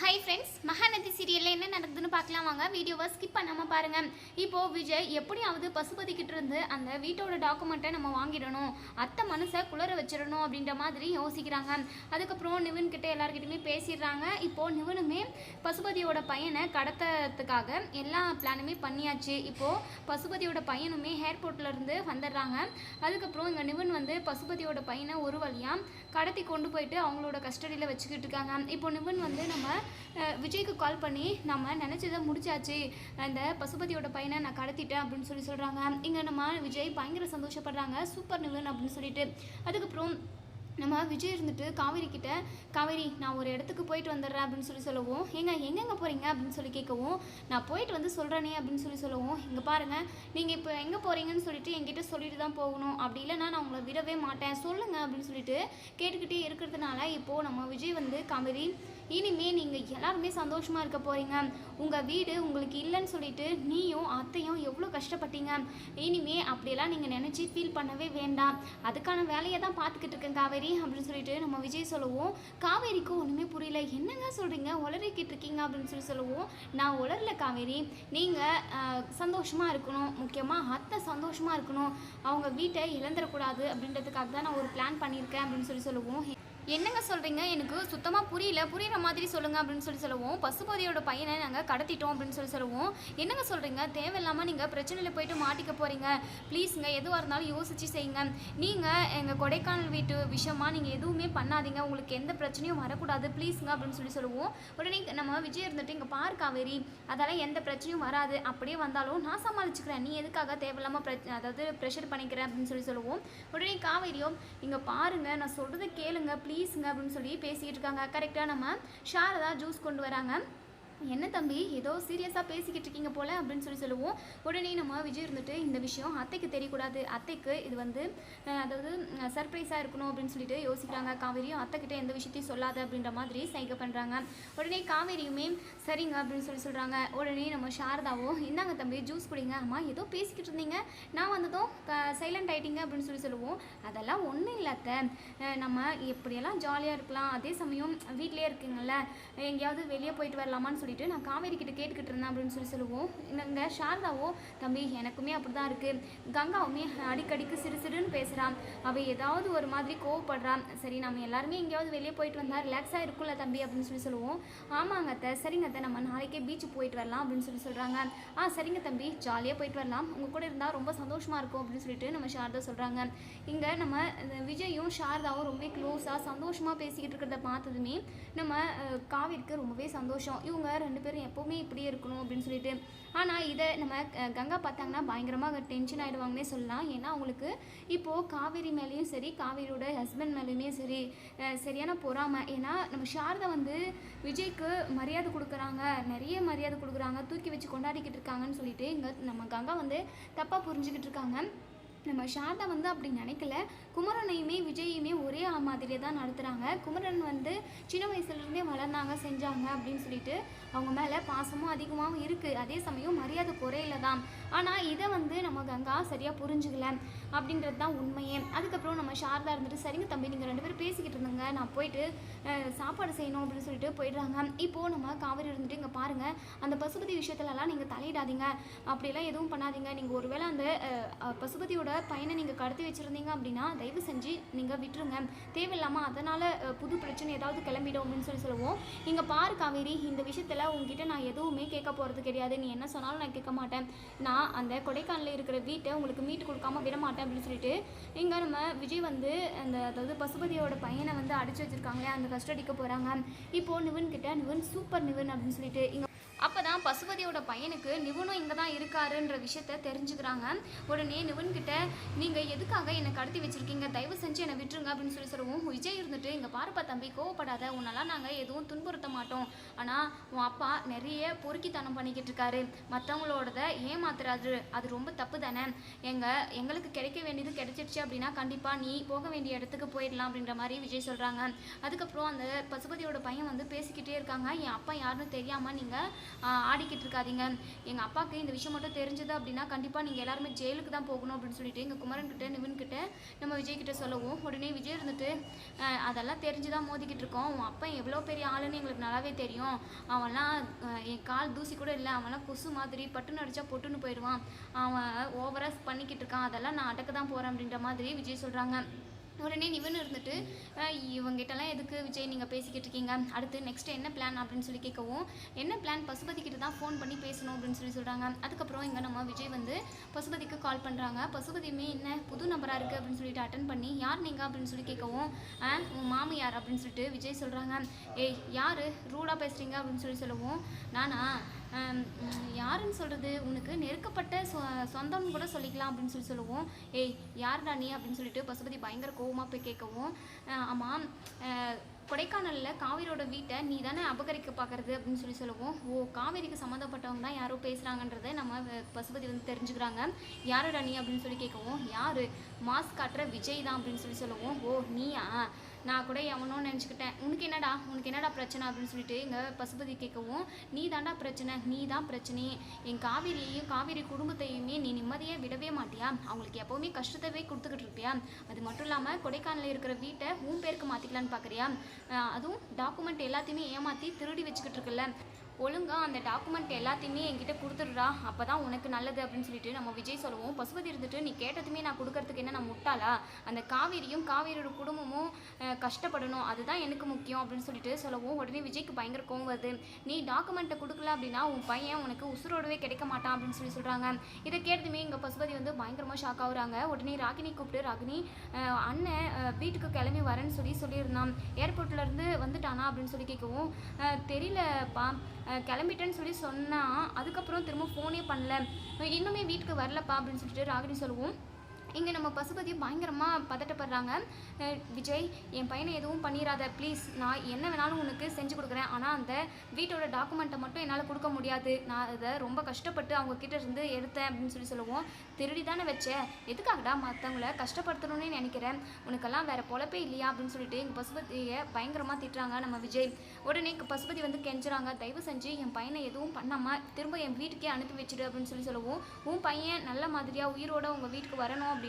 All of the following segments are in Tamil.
ஹை ஃப்ரெண்ட்ஸ் மகாநதி சீரியலில் என்ன நடக்குதுன்னு பார்க்கலாம் வாங்க. வீடியோவை ஸ்கிப் பண்ணாமல் பாருங்கள் இப்போது விஜய் எப்படியாவது பசுபதி இருந்து அந்த வீட்டோட டாக்குமெண்ட்டை நம்ம வாங்கிடணும். அத்தை மனசை குளர வச்சிடணும் அப்படின்ற மாதிரி யோசிக்கிறாங்க. அதுக்கப்புறம் நிவின் கிட்ட எல்லாருக்கிட்டையுமே பேசிடுறாங்க. இப்போது நிவனுமே பசுபதியோட பையனை கடத்துறதுக்காக எல்லா பிளானுமே பண்ணியாச்சு. இப்போது பசுபதியோட பையனுமே ஏர்போர்ட்லேருந்து வந்துடுறாங்க. அதுக்கப்புறம் இங்கே நிவன் வந்து பசுபதியோட பையனை ஒரு வழியாக கடத்தி கொண்டு போயிட்டு அவங்களோட கஸ்டடியில் வச்சுக்கிட்டு இருக்காங்க. இப்போ நிவன் வந்து நம்ம விஜய்க்கு கால் பண்ணி நம்ம நினச்சதை முடிச்சாச்சு. அந்த பசுபதியோட பையனை நான் கடத்திட்டேன் அப்படின்னு சொல்லி சொல்கிறாங்க இங்கே நம்ம விஜய் பயங்கர சந்தோஷப்படுறாங்க. சூப்பர் நிலன் அப்படின்னு சொல்லிட்டு. அதுக்கப்புறம் நம்ம விஜய் இருந்துட்டு காவேரி கிட்ட காவேரி நான் ஒரு இடத்துக்கு போயிட்டு வந்துடுறேன் அப்படின்னு சொல்லி சொல்லவும் ஏங்க எங்கெங்க போகிறீங்க அப்படின்னு சொல்லி கேட்கவும் நான் போயிட்டு வந்து சொல்கிறேனே அப்படின்னு சொல்லி சொல்லவும் இங்கே பாருங்கள் நீங்கள் இப்போ எங்கே போகிறீங்கன்னு சொல்லிட்டு என்கிட்ட சொல்லிட்டு தான் போகணும். அப்படி இல்லைனா நான் உங்களை விடவே மாட்டேன். சொல்லுங்கள் அப்படின்னு சொல்லிட்டு கேட்டுக்கிட்டே இருக்கிறதுனால இப்போது நம்ம விஜய் வந்து காவேரி இனிமே நீங்கள் எல்லாருமே சந்தோஷமாக இருக்க போகிறீங்க உங்கள் வீடு உங்களுக்கு இல்லைன்னு சொல்லிட்டு நீயும் அத்தையும் எவ்வளோ கஷ்டப்பட்டீங்க. இனிமே அப்படியெல்லாம் நீங்கள் நினச்சி ஃபீல் பண்ணவே வேண்டாம். அதுக்கான வேலையை தான் பார்த்துக்கிட்டு இருக்கேன் காவேரி அப்படின்னு சொல்லிட்டு நம்ம விஜய் சொல்லுவோம். காவேரிக்கு ஒன்றுமே புரியல. என்னங்க சொல்கிறீங்க உளறிக்கிட்டு இருக்கீங்க அப்படின்னு சொல்லி சொல்லுவோம். நான் உளரல காவேரி. நீங்கள் சந்தோஷமாக இருக்கணும். முக்கியமாக அத்தை சந்தோஷமாக இருக்கணும். அவங்க வீட்டை இழந்துடக்கூடாது அப்படின்றதுக்காக தான் நான் ஒரு பிளான் பண்ணியிருக்கேன் அப்படின்னு சொல்லி சொல்லுவோம். என்னங்க சொல்கிறீங்க எனக்கு சுத்தமாக புரியல. புரியுற மாதிரி சொல்லுங்கள் அப்படின்னு சொல்லி சொல்லுவோம். பசுபதியோட பையனை நாங்கள் கடத்திட்டோம் அப்படின்னு சொல்லி சொல்லுவோம். என்னங்க சொல்கிறீங்க தேவையில்லாமல் நீங்கள் பிரச்சனையில் போயிட்டு மாட்டிக்க போகிறீங்க ப்ளீஸுங்க எதுவாக இருந்தாலும் யோசிச்சு செய்யுங்க. நீங்கள் எங்கள் கொடைக்கானல் வீட்டு விஷயமா நீங்கள் எதுவுமே பண்ணாதீங்க. உங்களுக்கு எந்த பிரச்சனையும் வரக்கூடாது. ப்ளீஸுங்க அப்படின்னு சொல்லி சொல்லுவோம். உடனே நம்ம விஜய் இருந்துட்டு இங்கே பார் காவேரி. அதெல்லாம் எந்த பிரச்சனையும் வராது. அப்படியே வந்தாலும் நான் சமாளிச்சுக்கிறேன். நீ எதுக்காக தேவையில்லாமல் பிர அதாவது ப்ரெஷர் பண்ணிக்கிறேன் அப்படின்னு சொல்லி சொல்லுவோம். உடனே காவேரியும் இங்கே பாருங்க. நான் சொல்கிறத கேளுங்க. ப்ளீஸுங்க அப்படின்னு சொல்லி பேசிகிட்டு இருக்காங்க. கரெக்டாக நம்ம ஷாரதா ஜூஸ் கொண்டு வராங்க. என்ன தம்பி ஏதோ சீரியஸாக பேசிக்கிட்டு இருக்கீங்க போல அப்படின்னு சொல்லி சொல்லுவோம். உடனே நம்ம விஜய் இருந்துட்டு இந்த விஷயம் அத்தைக்கு தெரியக்கூடாது. அத்தைக்கு இது வந்து அதாவது சர்ப்ரைஸாக இருக்கணும் அப்படின்னு சொல்லிட்டு யோசிக்கிறாங்க. காவேரியும் அத்தைக்கிட்ட எந்த விஷயத்தையும் சொல்லாத அப்படின்ற மாதிரி சைகை பண்ணுறாங்க உடனே காவேரியுமே சரிங்க அப்படின்னு சொல்லி சொல்கிறாங்க உடனே நம்ம சாரதாவும் இந்தாங்க தம்பி ஜூஸ் குடிங்க. அம்மா ஏதோ பேசிக்கிட்டு இருந்தீங்க. நான் வந்ததும் சைலண்ட் ஆயிட்டீங்க அப்படின்னு சொல்லி சொல்லுவோம். அதெல்லாம் ஒன்றும் இல்லை அத்தை. நம்ம எப்படியெல்லாம் ஜாலியாக இருக்கலாம். அதே சமயம் வீட்லேயே இருக்குங்கள்ல எங்கேயாவது வெளியே போயிட்டு வரலாமான்னு சொல்லிட்டு நான் காவேரி கிட்ட கேட்டுக்கிட்டு இருந்தேன் அப்படின்னு சொல்லி சொல்லுவோம். இங்கே சாரதாவோ தம்பி எனக்குமே அப்படி தான் இருக்குது கங்காவுமே அடிக்கடிக்கு சிறு சிறுன்னு பேசுகிறான் அவள் ஏதாவது ஒரு மாதிரி கோவப்படுறான் சரி நம்ம எல்லாருமே எங்கேயாவது வெளியே போயிட்டு வந்தால் ரிலாக்ஸாக இருக்கும்ல தம்பி அப்படின்னு சொல்லி சொல்லுவோம். ஆமாங்க அத்தை. சரிங்க அத்தை. நம்ம நாளைக்கே பீச்சு போயிட்டு வரலாம் அப்படின்னு சொல்லி சொல்கிறாங்க ஆ சரிங்க தம்பி. ஜாலியாக போயிட்டு வரலாம். உங்கள் கூட இருந்தால் ரொம்ப சந்தோஷமாக இருக்கும் அப்படின்னு சொல்லிட்டு நம்ம சாரதா சொல்கிறாங்க இங்கே நம்ம விஜயும் சாரதாவும் ரொம்ப க்ளோஸாக சந்தோஷமாக பேசிக்கிட்டு இருக்கிறத பார்த்ததுமே நம்ம காவிற்கு ரொம்பவே சந்தோஷம். இவங்க ரெண்டு பேரும் எப்போவுமே இப்படியே இருக்கணும் அப்படின்னு சொல்லிட்டு. ஆனால் இதை நம்ம கங்கா பார்த்தாங்கன்னா பயங்கரமாக டென்ஷன் ஆகிடுவாங்கன்னே சொல்லலாம். ஏன்னா அவங்களுக்கு இப்போது காவேரி மேலேயும் சரி காவேரியோட ஹஸ்பண்ட் மேலேயுமே சரி சரியான பொறாமை. ஏன்னா நம்ம சாரதா வந்து விஜய்க்கு மரியாதை கொடுக்குறாங்க. நிறைய மரியாதை கொடுக்குறாங்க. தூக்கி வச்சு கொண்டாடிக்கிட்டு இருக்காங்கன்னு சொல்லிட்டு இங்கே நம்ம கங்கா வந்து தப்பாக புரிஞ்சுக்கிட்டு இருக்காங்க. நம்ம ஷாரதா வந்து அப்படி நினைக்கல. குமரனையுமே விஜயுமே ஒரே மாதிரியே தான் நடத்துகிறாங்க குமரன் வந்து சின்ன வயசுலேருந்தே வளர்ந்தாங்க செஞ்சாங்க அப்படின்னு சொல்லிட்டு அவங்க மேலே பாசமும் அதிகமாகவும் இருக்குது அதே சமயம் மரியாதை குறையில தான் ஆனால் இதை வந்து நம்ம கங்கா சரியாக புரிஞ்சுக்கல. அப்படின்றது தான் உண்மையே. அதுக்கப்புறம் நம்ம சாரதா இருந்துட்டு சரிங்க தம்பி நீங்கள் ரெண்டு பேரும் பேசிக்கிட்டு இருந்தங்க. நான் போயிட்டு சாப்பாடு செய்யணும் அப்படின்னு சொல்லிட்டு போயிடுறாங்க. இப்போது நம்ம காவேரி இருந்துட்டு இங்கே பாருங்கள் அந்த பசுபதி விஷயத்துலலாம் நீங்கள் தலையிடாதீங்க. அப்படிலாம் எதுவும் பண்ணாதீங்க. நீங்கள் ஒருவேளை அந்த பசுபதியோட பையனை நீங்கள் கடத்தி வச்சுருந்தீங்க அப்படின்னா தயவு செஞ்சு நீங்கள் விட்டுருங்க. தேவையில்லாமல் அதனால் புது பிரச்சனை ஏதாவது கிளம்பிடும் அப்படின்னு சொல்லி சொல்லுவோம். இங்கே பாரு காவேரி இந்த விஷயத்தில் உங்ககிட்ட நான் எதுவுமே கேட்க போகிறது கிடையாது. நீ என்ன சொன்னாலும் நான் கேட்க மாட்டேன். நான் அந்த கொடைக்கானலில் இருக்கிற வீட்டை உங்களுக்கு மீட்டு கொடுக்காம விட மாட்டேன். அப்படின்னு சொல்லிட்டு இங்கே நம்ம விஜய் வந்து அந்த அதாவது பசுபதியோட பையனை வந்து அடிச்சு வச்சுருக்காங்களே அந்த கஸ்டடிக்கு போகிறாங்க இப்போது நிவன் கிட்ட நிவன் சூப்பர் நிவன் அப்படின்னு சொல்லிட்டு இங்கே அப்போ தான் பசுபதியோட பையனுக்கு நிவனும் இங்கே தான் இருக்காருன்ற விஷயத்த தெரிஞ்சுக்கிறாங்க. உடனே நிவன்கிட்ட நீங்கள் எதுக்காக என்னை கடத்தி வச்சுருக்கீங்க? தயவு செஞ்சு என்னை விட்டுருங்க அப்படின்னு சொல்லி சொல்லுவோம் விஜய் இருந்துட்டு இங்கே பாருப்பா தம்பி கோவப்படாத. உன்னெல்லாம் நாங்கள் எதுவும் துன்புறுத்த மாட்டோம். ஆனால் உன் அப்பா நிறைய பொறுக்கித்தனம் பண்ணிக்கிட்டு இருக்காரு. மற்றவங்களோடத ஏமாத்துறாரு. அது ரொம்ப தப்பு தானே? எங்கள் எங்களுக்கு கிடைக்க வேண்டியது கிடைச்சிடுச்சு அப்படின்னா கண்டிப்பாக நீ போக வேண்டிய இடத்துக்கு போயிடலாம் அப்படின்ற மாதிரி விஜய் சொல்கிறாங்க அதுக்கப்புறம் அந்த பசுபதியோட பையன் வந்து பேசிக்கிட்டே இருக்காங்க. என் அப்பா யாருன்னு தெரியாமல் நீங்கள் ஆடிக்கிட்டு இருக்காதீங்க. எங்கள் அப்பாவுக்கு இந்த விஷயம் மட்டும் தெரிஞ்சது அப்படின்னா கண்டிப்பாக நீங்கள் எல்லாருமே ஜெயிலுக்கு தான் போகணும் அப்படின்னு சொல்லிட்டு எங்கள் குமரன் கிட்ட நிவின் கிட்ட நம்ம விஜய் கிட்ட சொல்லவும். உடனே விஜய் இருந்துட்டு அதெல்லாம் தெரிஞ்சு தான் மோதிக்கிட்டு இருக்கோம். உன் அப்பா எவ்வளோ பெரிய ஆளுன்னு எங்களுக்கு நல்லாவே தெரியும். அவன்லாம் என் கால் தூசி கூட இல்லை. அவன்லாம் கொசு மாதிரி பட்டுன்னு அடித்தா பொட்டுன்னு போயிடுவான். அவன் ஓவராக பண்ணிக்கிட்டு இருக்கான். அதெல்லாம் நான் அடக்க தான் போகிறேன் அப்படின்ற மாதிரி விஜய் சொல்கிறாங்க உடனே நிவன் இருந்துட்டு இவங்ககிட்டலாம் இவங்கிட்டலாம் எதுக்கு விஜய் நீங்கள் பேசிக்கிட்டு இருக்கீங்க? அடுத்து நெக்ஸ்ட் என்ன பிளான் அப்படின்னு சொல்லி கேட்கவும் என்ன பிளான் பசுபதி கிட்ட தான் ஃபோன் பண்ணி பேசணும் அப்படின்னு சொல்லி சொல்கிறாங்க அதுக்கப்புறம் இங்கே நம்ம விஜய் வந்து பசுபதிக்கு கால் பண்ணுறாங்க பசுபதியுமே என்ன? புது நம்பராக இருக்குது அப்படின்னு சொல்லிட்டு அட்டன் பண்ணி யார் நீங்கள் அப்படின்னு சொல்லி கேட்கவும் "ஆ, உன் மாமியார் அப்படின்னு சொல்லிட்டு விஜய் சொல்கிறாங்க ஏய் யார்? ரூடாக பேசுகிறீங்க அப்படின்னு சொல்லி சொல்லவும் நானா? யாருன்னு சொல்கிறது உனக்கு நெருக்கப்பட்ட சொ சொந்தம் கூட சொல்லிக்கலாம் அப்படின்னு சொல்லி சொல்லுவோம். ஏய் யார்டா நீ அப்படின்னு சொல்லிட்டு பசுபதி பயங்கர கோவமாக போய் கேட்கவும் ஆமாம் கொடைக்கானலில் காவேரியோட வீட்டை நீ தானே அபகரிக்க பார்க்கறது அப்படின்னு சொல்லி சொல்லுவோம். ஓ காவேரிக்கு சம்மந்தப்பட்டவங்க தான் யாரோ பேசுகிறாங்கன்றதை நம்ம பசுபதி வந்து தெரிஞ்சுக்கிறாங்க. யாருடா நீ அப்படின்னு சொல்லி கேட்கவும் யார்? மாஸ்க் காட்டுற விஜய் தான் அப்படின்னு சொல்லி சொல்லுவோம். ஓ நீயா? நான் கூட எவனோ நினச்சிக்கிட்டேன். உனக்கு என்னடா? உனக்கு என்னடா பிரச்சனை அப்படின்னு சொல்லிட்டு எங்கள் பசுபதி கேட்கவும் நீ தாண்டா பிரச்சனை. நீ தான் பிரச்சனை. என் காவேரியையும் காவேரி குடும்பத்தையுமே நீ நிம்மதியாக விடவே மாட்டியா? அவங்களுக்கு எப்போவுமே கஷ்டத்தவே கொடுத்துக்கிட்டு இருப்பியா? அது மட்டும் இல்லாமல் கொடைக்கானலில் இருக்கிற வீட்டை உன் பேருக்கு மாற்றிக்கலான்னு பார்க்குறியா அதுவும் டாக்குமெண்ட் எல்லாத்தையுமே ஏமாற்றி திருடி வச்சுக்கிட்டு இருக்குல்ல. ஒழுங்கா அந்த டாக்குமெண்ட் எல்லாத்தையுமே என்கிட்ட கொடுத்துடுறா. அப்போ தான் உனக்கு நல்லது அப்படின்னு சொல்லிட்டு நம்ம விஜய் சொல்லுவோம். பசுபதி இருந்துட்டு நீ கேட்டதுமே நான் கொடுக்கறதுக்கு என்ன நான் முட்டாளா? அந்த காவேரியும் காவேரியோட குடும்பமும் கஷ்டப்படணும். அதுதான் எனக்கு முக்கியம் அப்படின்னு சொல்லிட்டு சொல்லவும். உடனே விஜய்க்கு பயங்கர கோவம் வருது. நீ டாக்குமெண்ட்டை கொடுக்கல அப்படின்னா உன் பையன் உனக்கு உசுரோடவே கிடைக்க மாட்டான் அப்படின்னு சொல்லி சொல்கிறாங்க இதை கேட்டதுமே எங்கள் பசுபதி வந்து பயங்கரமாக ஷாக் ஆகுறாங்க. உடனே ராகினி கூப்பிட்டு ராகினி அண்ணன் வீட்டுக்கு கிளம்பி வரேன்னு சொல்லி சொல்லியிருந்தான். ஏர்போர்ட்லேருந்து வந்துட்டானா? அப்படின்னு சொல்லி கேட்கவும் தெரியலப்பா. கிளம்பிட்டேன்னு சொல்லி சொன்னால் அதுக்கப்புறம் திரும்ப ஃபோனே பண்ணல. இன்னுமே வீட்டுக்கு வரலப்பா அப்படின்னு சொல்லிட்டு ராகினி சொல்லுவோம். இங்கே நம்ம பசுபதி பயங்கரமாக பதட்டப்படுறாங்க. விஜய் என் பையனை எதுவும் பண்ணிடாத ப்ளீஸ் நான் என்ன வேணாலும் உனக்கு செஞ்சு கொடுக்குறேன். ஆனால் அந்த வீட்டோட டாக்குமெண்ட்டை மட்டும் என்னால் கொடுக்க முடியாது. நான் அதை ரொம்ப கஷ்டப்பட்டு அவங்க கிட்ட இருந்து எடுத்தேன் அப்படின்னு சொல்லி சொல்லுவோம். திருடி தானே வச்சேன். எதுக்காகடா மற்றவங்கள கஷ்டப்படுத்தணும்னு நினைக்கிறேன். உனக்கெல்லாம் வேற பொழப்பே இல்லையா அப்படின்னு சொல்லிட்டு எங்கள் பசுபதியை பயங்கரமாக திட்டுறாங்க நம்ம விஜய். உடனே பசுபதி வந்து கெஞ்சுறாங்க. தயவு செஞ்சு என் பையனை எதுவும் பண்ணாமல் திரும்ப என் வீட்டுக்கே அனுப்பி வச்சிடு அப்படின்னு சொல்லி சொல்லுவோம். உன் பையன் நல்ல மாதிரியாக உயிரோட உங்கள் வீட்டுக்கு வரணும் அப்படின்னு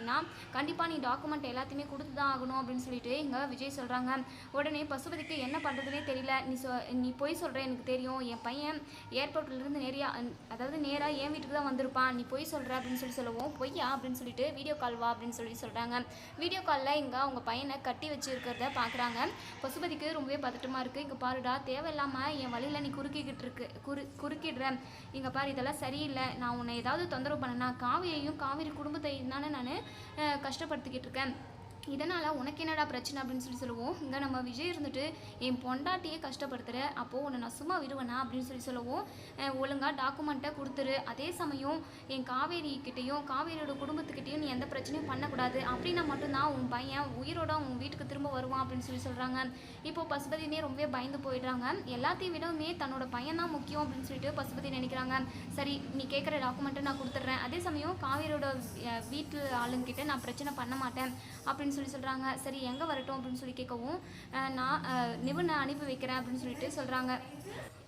கண்டிப்பாக நீ டாக்குமெண்ட் எல்லாத்தையுமே கொடுத்து தான் ஆகணும் அப்படின்னு சொல்லிட்டு இங்கே விஜய் சொல்கிறாங்க உடனே பசுபதிக்கு என்ன பண்ணுறதுனே தெரியல. நீ சொ நீ பொய் சொல்கிற எனக்கு தெரியும். என் பையன் ஏர்போர்ட்லேருந்து நேரியா அதாவது நேராக என் வீட்டுக்கு தான் வந்திருப்பான். நீ பொய் சொல்கிற அப்படின்னு சொல்லி சொல்லுவோம் பொய்யா? அப்படின்னு சொல்லிட்டு வீடியோ கால் வா அப்படின்னு சொல்லி சொல்கிறாங்க வீடியோ காலில் இங்கே அவங்க பையனை கட்டி வச்சுருக்கிறத பார்க்குறாங்க பசுபதிக்கு ரொம்பவே பதட்டமாக இருக்குது இங்கே பாருடா தேவையில்லாமல் என் வழியில் நீ குறுக்கிக்கிட்டு இருக்கு குறு குறுக்கிடுற. இங்கே பாரு இதெல்லாம் சரியில்லை. நான் உன்னை ஏதாவது தொந்தரவு பண்ணனா காவிரியையும் காவிரி குடும்பத்தையும் தானே நான் கஷ்டப்படுத்திக்கிட்டு இருக்கேன். இதனால் உனக்கு என்னடா பிரச்சனை அப்படின்னு சொல்லி சொல்லுவோம். இங்கே நம்ம விஜய் இருந்துட்டு என் பொண்டாட்டியே கஷ்டப்படுத்துகிற அப்போது உன்னை நான் சும்மா விடுவேனா? அப்படின்னு சொல்லி சொல்லுவோம். ஒழுங்காக டாக்குமெண்ட்டை கொடுத்துரு. அதே சமயம் என் காவேரி கிட்டேயும் காவேரியோட குடும்பத்துக்கிட்டேயும் நீ எந்த பிரச்சனையும் பண்ணக்கூடாது. அப்படின்னா மட்டும்தான் உன் பையன் உயிரோட உன் வீட்டுக்கு திரும்ப வருவான் அப்படின்னு சொல்லி சொல்கிறாங்க இப்போ பசுபதினே ரொம்பவே பயந்து போயிடுறாங்க. எல்லாத்தையும் விடவுமே தன்னோட பையன் தான் முக்கியம் அப்படின்னு சொல்லிட்டு பசுபதி நினைக்கிறாங்க. சரி நீ கேட்குற டாக்குமெண்ட்டை நான் கொடுத்துட்றேன். அதே சமயம் காவேரியோட வீட்டு ஆளுங்கிட்ட நான் பிரச்சனை பண்ண மாட்டேன். அப்படின்னு சொல்லி சொல்கிறாங்க சரி எங்கே வரட்டும் அப்படின்னு சொல்லி கேட்கவும் நான் அஹ், அனுப்பி வைக்கிறேன் அப்படின்னு சொல்லிட்டு சொல்கிறாங்க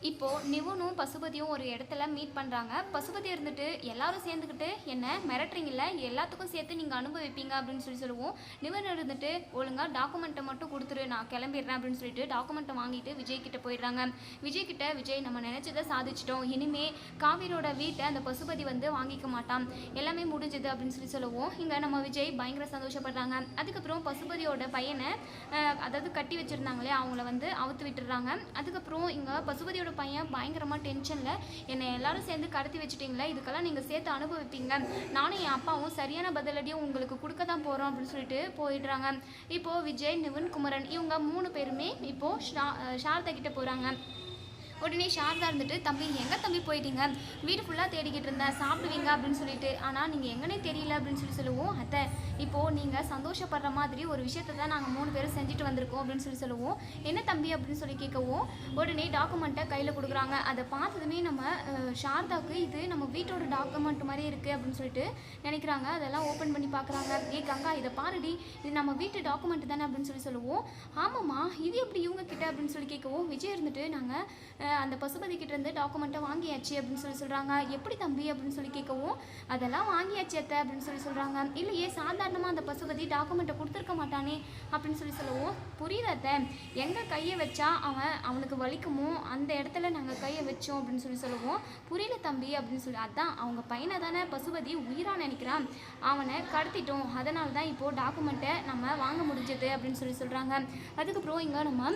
இப்போ நிவுனும் பசுபதியும் ஒரு இடத்துல மீட் பண்ணுறாங்க பசுபதி இருந்துட்டு எல்லாரும் சேர்ந்துக்கிட்டு என்ன மிரட்டுறீங்கல்ல எல்லாத்துக்கும் சேர்த்து நீங்கள் அனுபவிப்பீங்க அப்படின்னு சொல்லி சொல்லுவோம். நிவன் இருந்துட்டு ஒழுங்கா டாக்குமெண்ட்டை மட்டும் கொடுத்துரு நான் கிளம்பிடுறேன் அப்படின்னு சொல்லிட்டு டாக்குமெண்ட்டை வாங்கிட்டு விஜய் கிட்ட போயிடுறாங்க. விஜய் கிட்ட விஜய் நம்ம நினைச்சதை சாதிச்சிட்டோம். இனிமே காவிரியோட வீட்டை அந்த பசுபதி வந்து வாங்கிக்க மாட்டான். எல்லாமே முடிஞ்சது அப்படின்னு சொல்லி சொல்லுவோம். இங்கே நம்ம விஜய் பயங்கர சந்தோஷப்படுறாங்க. அதுக்கப்புறம் பசுபதியோட பையனை அதாவது கட்டி வச்சிருந்தாங்களே அவங்கள வந்து அவுத்து விட்டுறாங்க அதுக்கப்புறம் இங்கே பசுபதியோட பையன் பயங்கரமாக டென்ஷனில் என்னை எல்லாரும் சேர்ந்து கடத்தி வச்சுட்டிங்களே இதுக்கெல்லாம் நீங்கள் சேர்த்து அனுபவிப்பீங்க. நானும் என் அப்பாவும் சரியான பதிலடியும் உங்களுக்கு கொடுக்க தான் போகிறோம் அப்படின்னு சொல்லிட்டு போயிடுறாங்க. இப்போது விஜய் நிவன் குமரன் இவங்க மூணு பேருமே இப்போது ஷா அஹ் சாரதா கிட்ட போகிறாங்க உடனே சாரதா இருந்துட்டு தம்பி எங்கே தம்பி போயிட்டீங்க? வீடு ஃபுல்லாக தேடிக்கிட்டு இருந்தேன் சாப்பிடுவீங்க? அப்படின்னு சொல்லிட்டு ஆனால் நீங்கள் எங்கனே தெரியல அப்படின்னு சொல்லி சொல்லுவோம். அத்தை இப்போது நீங்கள் சந்தோஷப்படுற மாதிரி ஒரு விஷயத்தை தான் நாங்கள் மூணு பேரும் செஞ்சுட்டு வந்திருக்கோம் அப்படின்னு சொல்லி சொல்லுவோம். என்ன தம்பி? அப்படின்னு சொல்லி கேட்கவும் உடனே டாக்குமெண்ட்டை கையில் கொடுக்குறாங்க. அதை பார்த்ததுமே நம்ம ஷார்தாவுக்கு சாரதாவுக்கு இது நம்ம வீட்டோட டாக்குமெண்ட் மாதிரி இருக்குது அப்படின்னு சொல்லிட்டு நினைக்கிறாங்க. அதெல்லாம் ஓப்பன் பண்ணி பார்க்குறாங்க. ஏ கங்கா இதை பாருடி. இது நம்ம வீட்டு டாக்குமெண்ட் தானே அப்படின்னு சொல்லி சொல்லுவோம். ஆமாம்மா இது எப்படி இவங்க கிட்ட? அப்படின்னு சொல்லி கேட்கவும் விஜய் இருந்துட்டு நாங்கள் அந்த பசுபதிக்கிட்ட இருந்து டாக்குமெண்ட்டை வாங்கியாச்சு அப்படின்னு சொல்லி சொல்கிறாங்க எப்படி தம்பி அப்படின்னு சொல்லி கேட்கவும் அதெல்லாம் வாங்கியாச்சு அத்தை அப்படின்னு சொல்லி சொல்கிறாங்க இல்லையே சாதாரணமாக அந்த பசுபதி டாக்குமெண்ட்டை கொடுத்துருக்க மாட்டானே அப்படின்னு சொல்லி சொல்லவும் புரியுது அத்தை. எங்கே கையை வச்சா அவன் அவனுக்கு வலிக்குமோ? அந்த இடத்துல நாங்கள் கையை வச்சோம் அப்படின்னு சொல்லி சொல்லுவோம் புரியல தம்பி அப்படின்னு சொல்லி அதான் அவங்க பையனை தானே பசுபதி உயிரா நினைக்கிறான். அவனை கடத்திட்டோம். அதனால தான் இப்போது டாக்குமெண்ட்டை நம்ம வாங்க முடிஞ்சது அப்படின்னு சொல்லி சொல்கிறாங்க அதுக்கப்புறம் இங்கே நம்ம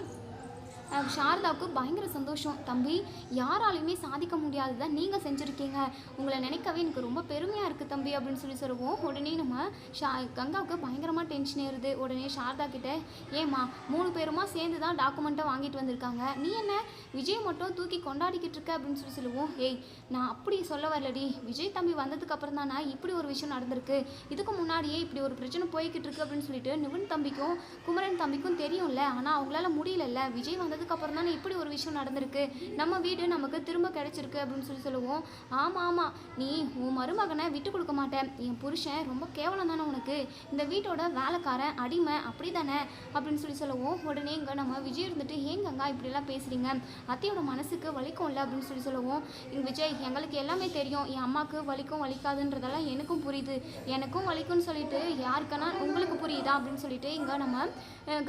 சாரதாவுக்கு பயங்கர சந்தோஷம். தம்பி யாராலையுமே சாதிக்க முடியாததை நீங்கள் செஞ்சுருக்கீங்க. உங்களை நினைக்கவே எனக்கு ரொம்ப பெருமையாக இருக்குது தம்பி அப்படின்னு சொல்லி சொல்லுவோம். உடனே நம்ம ஷா கங்காவுக்கு பயங்கரமாக டென்ஷன் ஏறுது. உடனே சாரதா கிட்டே ஏம்மா மூணு பேருமா சேர்ந்து தான் டாக்குமெண்ட்டை வாங்கிட்டு வந்திருக்காங்க. நீ என்ன விஜய் மட்டும் தூக்கி கொண்டாடிக்கிட்டு இருக்க? அப்படின்னு சொல்லி சொல்லுவோம். ஏய் நான் அப்படி சொல்ல வரலடி. விஜய் தம்பி வந்ததுக்கு அப்புறம் தானே இப்படி ஒரு விஷயம் நடந்திருக்கு? இதுக்கு முன்னாடியே இப்படி ஒரு பிரச்சனை போய்கிட்டு இருக்கு. அப்படின்னு சொல்லிட்டு நிவின் தம்பிக்கும் குமரன் தம்பிக்கும் தெரியும்ல. ஆனால் அவங்களால முடியலல்ல. விஜய் வந்து அப்புறம் தானே இப்படி ஒரு விஷயம் நடந்திருக்கு. நம்ம வீடு நமக்கு திரும்ப கிடைச்சிருக்கு அப்படின்னு சொல்லி சொல்லுவோம். ஆமாம் ஆமாம் நீ உன் மருமகனை விட்டு கொடுக்க மாட்டேன். என் புருஷன் ரொம்ப கேவலம் தானே உனக்கு. இந்த வீட்டோட வேலைக்காரன் அடிமை அப்படி தானே அப்படின்னு சொல்லி சொல்லுவோம். உடனே இங்கே நம்ம விஜய் இருந்துட்டு ஏன் கங்கா இப்படிலாம் பேசுகிறீங்க அத்தையோட மனசுக்கு வலிக்கும்ல அப்படின்னு சொல்லி சொல்லுவோம். இங்கே விஜய் எங்களுக்கு எல்லாமே தெரியும். என் அம்மாவுக்கு வலிக்கும் வலிக்காதுன்றதெல்லாம் எனக்கும் புரியுது. எனக்கும் வலிக்கும்னு சொல்லிட்டு யாருக்கனா உங்களுக்கு புரியுதா? அப்படின்னு சொல்லிட்டு இங்கே நம்ம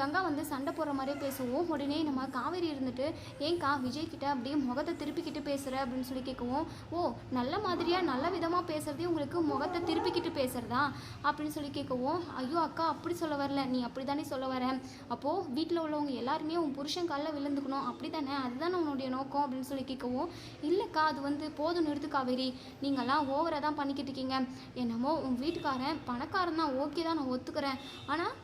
கங்கா வந்து சண்டை போடுற மாதிரியே பேசுவோம். உடனே நம்ம காவேரி இருந்துட்டு ஏன்கா விஜய் கிட்ட அப்படியே முகத்தை திருப்பிக்கிட்டு பேசுகிற அப்படின்னு சொல்லி கேட்கவும் ஓ நல்ல மாதிரியாக நல்ல விதமாக பேசுகிறதே உங்களுக்கு முகத்தை திருப்பிக்கிட்டு பேசுகிறதா அப்படின்னு சொல்லி கேட்கவும் ஐயோ அக்கா அப்படி சொல்ல வரல. நீ அப்படி தானே சொல்ல வர? அப்போது வீட்டில் உள்ளவங்க எல்லாருமே உன் புருஷன் காலில் விழுந்துக்கணும். அப்படி தானே அதுதானே உன்னுடைய நோக்கம். அப்படின்னு சொல்லி கேட்கவும் இல்லைக்கா அது வந்து போதும் நிறுத்து காவேரி. நீங்கள்லாம் ஓவராக தான் பண்ணிக்கிட்டு இருக்கீங்க. என்னமோ உன் வீட்டுக்காரன் பணக்காரன் தான். ஓகே தான் நான் ஒத்துக்கிறேன். ஆனால்